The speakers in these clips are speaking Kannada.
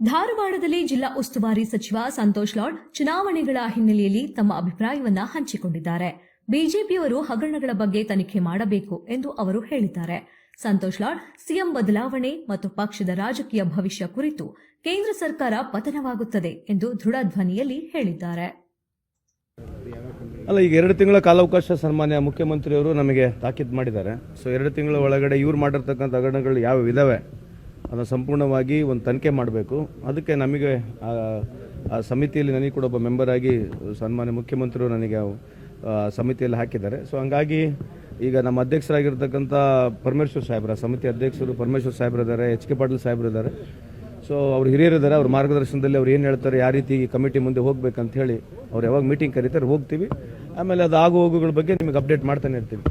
ಧಾರವಾಡದಲ್ಲಿ ಜಿಲ್ಲಾ ಉಸ್ತುವಾರಿ ಸಚಿವ ಸಂತೋಷ್ ಲಾಡ್ ಚುನಾವಣೆಗಳ ಹಿನ್ನೆಲೆಯಲ್ಲಿ ತಮ್ಮ ಅಭಿಪ್ರಾಯವನ್ನ ಹಂಚಿಕೊಂಡಿದ್ದಾರೆ. ಬಿಜೆಪಿಯವರು ಹಗರಣಗಳ ಬಗ್ಗೆ ತನಿಖೆ ಮಾಡಬೇಕು ಎಂದು ಅವರು ಹೇಳಿದ್ದಾರೆ. ಸಂತೋಷ್ ಲಾಡ್, ಸಿಎಂ ಬದಲಾವಣೆ ಮತ್ತು ಪಕ್ಷದ ರಾಜಕೀಯ ಭವಿಷ್ಯ ಕುರಿತು ಕೇಂದ್ರ ಸರ್ಕಾರ ಪತನವಾಗುತ್ತದೆ ಎಂದು ದೃಢ ಧ್ವನಿಯಲ್ಲಿ ಹೇಳಿದ್ದಾರೆ. ಅಲ್ಲ, ಈಗ ಎರಡು ತಿಂಗಳ ಕಾಲಾವಕಾಶ ಸನ್ಮಾನ್ಯ ಮುಖ್ಯಮಂತ್ರಿಯವರು ನಮಗೆ ತಾಕೀತು ಮಾಡಿದ್ದಾರೆ. ಸೊ ಎರಡು ತಿಂಗಳ ಒಳಗಡೆ ಇವ್ರು ಮಾಡಿರ್ತಕ್ಕಂಥ ಹಗರಣಗಳು ಯಾವ ಇದಾವೆ? ಅದನ್ನು ಸಂಪೂರ್ಣವಾಗಿ ಒಂದು ತನಿಖೆ ಮಾಡಬೇಕು. ಅದಕ್ಕೆ ನಮಗೆ, ಆ ಸಮಿತಿಯಲ್ಲಿ ನನಗೆ ಕೂಡ ಒಬ್ಬ ಮೆಂಬರಾಗಿ ಸನ್ಮಾನ್ಯ ಮುಖ್ಯಮಂತ್ರಿಗಳು ನನಗೆ ಸಮಿತಿಯಲ್ಲಿ ಹಾಕಿದ್ದಾರೆ. ಸೊ ಹಂಗಾಗಿ ಈಗ ನಮ್ಮ ಅಧ್ಯಕ್ಷರಾಗಿರ್ತಕ್ಕಂಥ ಪರಮೇಶ್ವರ್ ಸಾಹೇಬ್ರ, ಸಮಿತಿ ಅಧ್ಯಕ್ಷರು ಪರಮೇಶ್ವರ್ ಸಾಹೇಬ್ರ ಇದ್ದಾರೆ ಎಚ್ ಕೆ ಪಾಟೀಲ್ ಸಾಹೇಬ್ರು ಇದ್ದಾರೆ ಸೊ ಅವ್ರು ಹಿರಿಯರಿದ್ದಾರೆ ಅವ್ರ ಮಾರ್ಗದರ್ಶನದಲ್ಲಿ ಅವ್ರು ಏನು ಹೇಳ್ತಾರೆ, ಯಾವ ರೀತಿ ಈ ಕಮಿಟಿ ಮುಂದೆ ಹೋಗ್ಬೇಕಂತ ಹೇಳಿ ಅವ್ರು ಯಾವಾಗ ಮೀಟಿಂಗ್ ಕರೀತಾರೆ, ಹೋಗ್ತೀವಿ. ಆಮೇಲೆ ಅದು ಆಗು ಹೋಗುಗಳ ಬಗ್ಗೆ ನಿಮಗೆ ಅಪ್ಡೇಟ್ ಮಾಡ್ತಾನೆ ಇರ್ತೀವಿ.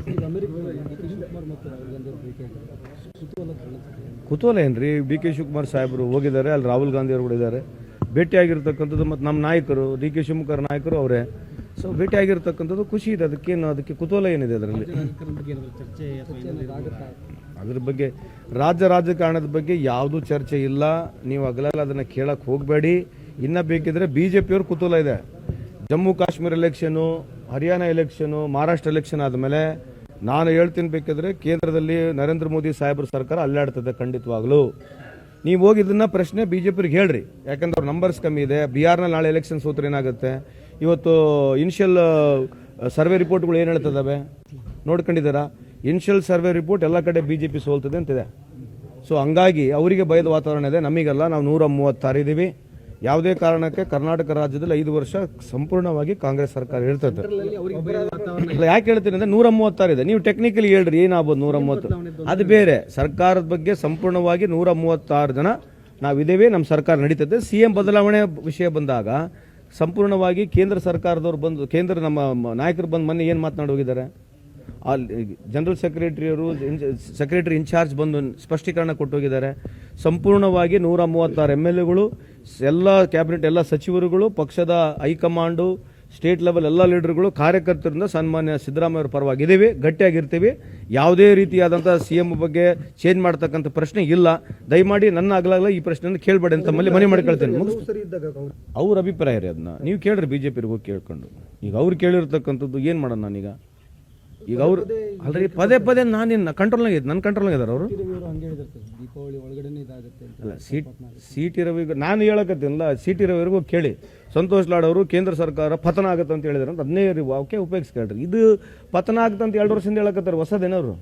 ಕುತೂಹಲ ಏನ್ರಿ? ಬಿ ಕೆ ಶಿವಕುಮಾರ್ ಸಾಹೇಬರು ಹೋಗಿದ್ದಾರೆ, ಅಲ್ಲಿ ರಾಹುಲ್ ಗಾಂಧಿ ಅವರು ಕೂಡ ಇದ್ದಾರೆ. ಭೇಟಿಯಾಗಿರ್ತಕ್ಕಂಥದ್ದು ಮತ್ತು ನಮ್ಮ ನಾಯಕರು, ಡಿ ಕೆ ಶಿವಕುಮಾರ್ ನಾಯಕರು ಅವರೇ. ಸೊ ಭೇಟಿಯಾಗಿರ್ತಕ್ಕಂಥದ್ದು ಖುಷಿ ಇದೆ. ಅದಕ್ಕೇನು ಅದಕ್ಕೆ ಕುತೂಹಲ ಏನಿದೆ ಅದರಲ್ಲಿ? ಅದ್ರ ಬಗ್ಗೆ ರಾಜ್ಯ ರಾಜಕಾರಣದ ಬಗ್ಗೆ ಯಾವುದೂ ಚರ್ಚೆ ಇಲ್ಲ. ನೀವು ಅಗಲಲ್ಲ ಅದನ್ನು ಕೇಳಕ್ಕೆ ಹೋಗಬೇಡಿ. ಇನ್ನು ಬೇಕಿದ್ರೆ ಬಿ ಜೆ ಪಿಯವ್ರ ಕುತೂಹಲ ಇದೆ. Jammu Kashmir election Haryana election Maharashtra election ಆದಮೇಲೆ ನಾನು ಹೇಳ್ತೀನಿ ಬೇಕಿದ್ರೆ ಕೇಂದ್ರದಲ್ಲಿ ನರೇಂದ್ರ ಮೋದಿ ಸಾಹೇಬ್ರ ಸರ್ಕಾರ ಅಲ್ಲಾಡ್ತದೆ ಖಂಡಿತವಾಗ್ಲೂ. ನೀವು ಹೋಗಿ ಇದನ್ನ ಪ್ರಶ್ನೆ ಬಿ ಜೆ ಪಿಗೆ ಹೇಳ್ರಿ. ಯಾಕಂದ್ರೆ ಅವ್ರ ನಂಬರ್ಸ್ ಕಮ್ಮಿ ಇದೆ. ಬಿಹಾರ್ನಲ್ಲಿ ನಾಳೆ ಎಲೆಕ್ಷನ್ ಸೂತ್ರ ಏನಾಗುತ್ತೆ? ಇವತ್ತು ಇನಿಷಿಯಲ್ ಸರ್ವೆ ರಿಪೋರ್ಟ್ಗಳು ಏನು ಹೇಳ್ತದವೆ? ನೋಡ್ಕೊಂಡಿದ್ದಾರಾ? ಇನಿಷಿಯಲ್ ಸರ್ವೆ ರಿಪೋರ್ಟ್ ಎಲ್ಲ ಕಡೆ ಬಿ ಜೆ ಪಿ ಸೋಲ್ತದೆ ಅಂತಿದೆ. ಸೊ ಹಂಗಾಗಿ ಅವರಿಗೆ ಭಯದ ವಾತಾವರಣ ಇದೆ. ನಮಗೆಲ್ಲ ನಾವು ನೂರ ಇದ್ದೀವಿ ಯಾವುದೇ ಕಾರಣಕ್ಕೆ ಕರ್ನಾಟಕ ರಾಜ್ಯದಲ್ಲಿ ಐದು ವರ್ಷ ಸಂಪೂರ್ಣವಾಗಿ ಕಾಂಗ್ರೆಸ್ ಸರ್ಕಾರ ಇರ್ತದೆ ಯಾಕೆ ಹೇಳ್ತೀನಿ ಅಂದ್ರೆ ನೂರ ಮೂವತ್ತಾರು ಇದೆ ನೀವು ಟೆಕ್ನಿಕಲಿ ಹೇಳ್ರಿ ಏನಾಗ್ಬೋದು ನೂರ ಮೂವತ್ತು ಅದು ಬೇರೆ. ಸರ್ಕಾರದ ಬಗ್ಗೆ ಸಂಪೂರ್ಣವಾಗಿ ನೂರ ಮೂವತ್ತಾರು ಜನ ನಾವಿದ್ದೇವೆ ನಮ್ಮ ಸರ್ಕಾರ ನಡೀತದೆ. ಸಿ ಎಂ ಬದಲಾವಣೆ ವಿಷಯ ಬಂದಾಗ ಸಂಪೂರ್ಣವಾಗಿ ಕೇಂದ್ರ ಸರ್ಕಾರದವ್ರು ಬಂದು ಕೇಂದ್ರ ನಮ್ಮ ನಾಯಕರು ಬಂದು ಮೊನ್ನೆ ಏನು ಮಾತನಾಡಿ ಹೋಗಿದ್ದಾರೆ? ಅಲ್ಲಿ ಜನರಲ್ ಸೆಕ್ರೆಟರಿಯವರು ಸೆಕ್ರೆಟರಿ ಇನ್ಚಾರ್ಜ್ ಬಂದು ಸ್ಪಷ್ಟೀಕರಣ ಕೊಟ್ಟೋಗಿದ್ದಾರೆ ಸಂಪೂರ್ಣವಾಗಿ ನೂರ ಮೂವತ್ತಾರು ಎಂ ಎಲ್ ಎಗಳು ಎಲ್ಲ ಕ್ಯಾಬಿನೆಟ್ ಎಲ್ಲ ಸಚಿವರುಗಳು ಪಕ್ಷದ ಹೈಕಮಾಂಡು ಸ್ಟೇಟ್ ಲೆವೆಲ್ ಎಲ್ಲ ಲೀಡರ್ಗಳು ಕಾರ್ಯಕರ್ತರಿಂದ ಸನ್ಮಾನ್ಯ ಸಿದ್ದರಾಮಯ್ಯ ಪರವಾಗಿ ಪರವಾಗಿದ್ದೀವಿ ಗಟ್ಟಿಯಾಗಿರ್ತೀವಿ. ಯಾವುದೇ ರೀತಿಯಾದಂಥ ಸಿ ಎಂ ಬಗ್ಗೆ ಚೇಂಜ್ ಮಾಡ್ತಕ್ಕಂಥ ಪ್ರಶ್ನೆ ಇಲ್ಲ. ದಯಮಾಡಿ ನನ್ನ ಆಗಲಾಗಲೇ ಈ ಪ್ರಶ್ನೆಯನ್ನು ಕೇಳಬೇಡಿ ಅಂತ ಮಲ್ಲಿ ಮನೆ ಮಾಡ್ಕೊಳ್ತೇನೆ. ಅವ್ರ. ಅಭಿಪ್ರಾಯ ರೀ ಅದನ್ನ ನೀವು ಕೇಳ್ರಿ ಬಿ ಜೆ ಹೋಗಿ ಕೇಳ್ಕೊಂಡು. ಈಗ ಅವ್ರು ಕೇಳಿರ್ತಕ್ಕಂಥದ್ದು ಏನು ಮಾಡೋಣ ನಾನೀಗ? ಈಗ ಅವ್ರು ಅಲ್ರಿ ಪದೇ ಪದೇ ನಾನು ನಾನೇನು ಕಂಟ್ರೋಲ್ನಾಗ ಇದ್ದು ನನ್ನ ಕಂಟ್ರೋಲ್ನಾಗ ಇದ್ದಾರೆ ಅವರು ದೀಪಾವಳಿ ಒಳಗಡೆನೇ ಇದಾಗುತ್ತೆ ಅಂತ ಅಲ್ಲ ಸೀಟ್ ಸಿ ಟಿ ರವಿಗೂ ನಾನು ಹೇಳಕತ್ತೀನಲ್ಲ ಸೀಟ್ ಇರೋವರೆಗೂ ರವಿಗೂ ಕೇಳಿ ಸಂತೋಷ್ ಲಾಡ್ ಅವರು ಕೇಂದ್ರ ಸರ್ಕಾರ ಪತನ ಆಗುತ್ತೆ ಅಂತ ಹೇಳಿದ್ರೆ ಅಂತ ಅದನ್ನೇ ಅವಕ್ಕೆ ಉಪಯೋಗಿಸ್ಕೊಳ್ರಿ ಇದು ಪತನ ಆಗುತ್ತೆ ಅಂತ ಎರಡು ವರ್ಷದಿಂದ ಹೇಳಕತ್ತಾರೆ ಹೊಸದೇನವ್ರು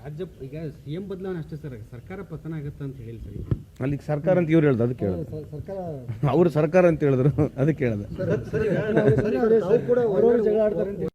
ರಾಜ್ಯ ಈಗ ಸಿ ಎಂ ಸಿಎಂ ಬದಲಾವಣೆ ಅಷ್ಟೇ ಸರ್ ಸರ್ಕಾರ ಪತನ ಆಗುತ್ತೆ ಅಂತ ಹೇಳಿ ಸರ್. ಅಲ್ಲಿಗೆ ಸರ್ಕಾರ ಅಂತ ಇವ್ರು ಹೇಳ್ದು ಅದಕ್ಕೆ ಹೇಳಿದ್ರು ಸರ್ಕಾರ ಅವರು ಸರ್ಕಾರ ಅಂತ ಹೇಳಿದ್ರು ಅದಕ್ಕೆ ಹೇಳಿದೆ ಕೂಡ ಜಗಳ ಆಡ್ತಾರೆ